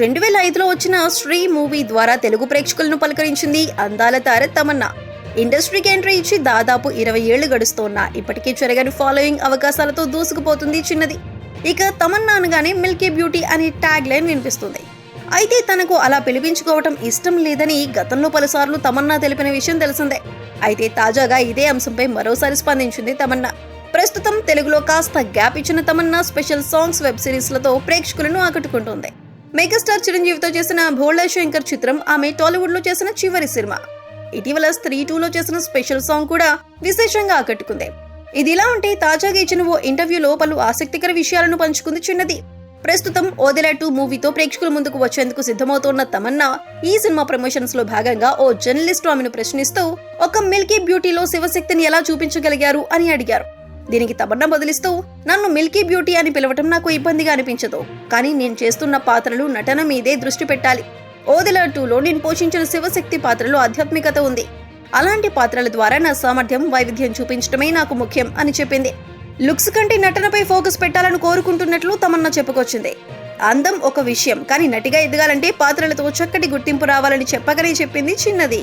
రెండు వేల ఐదులో వచ్చిన శ్రీ మూవీ ద్వారా తెలుగు ప్రేక్షకులను పలకరించింది అందాల తార తమన్నా. ఇండస్ట్రీకి ఎంట్రీ ఇచ్చి దాదాపు ఇరవై ఏళ్ళు గడుస్తోన్న. ఇప్పటికీ చెరగని ఫాలోయింగ్ అవకాశాలతో దూసుకుపోతుంది చిన్నది. ఇక తమన్నా అనగానే మిల్కీ బ్యూటీ అనే ట్యాగ్ లైన్ వినిపిస్తుంది. అయితే తనకు అలా పిలిపించుకోవటం ఇష్టం లేదని గతంలో పలుసార్లు తమన్నా తెలిపిన విషయం తెలిసిందే. అయితే తాజాగా ఇదే అంశంపై మరోసారి స్పందించింది తమన్నా. ప్రస్తుతం తెలుగులో కాస్త గ్యాప్ ఇచ్చిన తమన్నా స్పెషల్ సాంగ్స్ వెబ్ సిరీస్లతో ప్రేక్షకులను ఆకట్టుకుంటుంది. మెగాస్టార్ చిరంజీవితో చేసిన భోళా శంకర్ చిత్రం ఆమె టాలీవుడ్లో చేసిన చివరి సినిమా. ఇటీవల స్త్రీ టూలో చేసిన స్పెషల్ సాంగ్ కూడా విశేషంగా ఆకట్టుకుంది. ఇది ఇలా ఉంటే తాజాగా ఇచ్చిన ఓ ఇంటర్వ్యూలో పలు ఆసక్తికర విషయాలను పంచుకుంది చిన్నది. ప్రస్తుతం ఓదెలా టూ మూవీతో ప్రేక్షకుల ముందుకు వచ్చేందుకు సిద్ధమవుతోన్న తమన్నా ఈ సినిమా ప్రమోషన్స్లో భాగంగా ఓ జర్నలిస్ట్ ఆమెను ప్రశ్నిస్తూ ఒక మిల్కీ బ్యూటీలో శివశక్తిని ఎలా చూపించగలిగారు? అని అడిగారు. దీనికి తమన్నా బదిలిస్తూ నన్ను మిల్కీ బ్యూటీ అని పిలవటం నాకు ఇబ్బందిగా అనిపించదు. కానీ నేను చేస్తున్న పాత్రలు నటన మీదే దృష్టి పెట్టాలి. ఓదెలా టూలో నేను పోషించిన శివశక్తి పాత్రలో ఆధ్యాత్మికత ఉంది. అలాంటి పాత్రల ద్వారా నా సామర్థ్యం వైవిధ్యం చూపించడమే నాకు ముఖ్యం అని చెప్పింది. లుక్స్ కంటే నటనపై ఫోకస్ పెట్టాలని కోరుకుంటున్నట్లు తమన్నా చెప్పుకొచ్చింది. అందం ఒక విషయం కానీ నటిగా ఎదగాలంటే పాత్రలతో చక్కటి గుర్తింపు రావాలని చెప్పగానే చెప్పింది చిన్నది.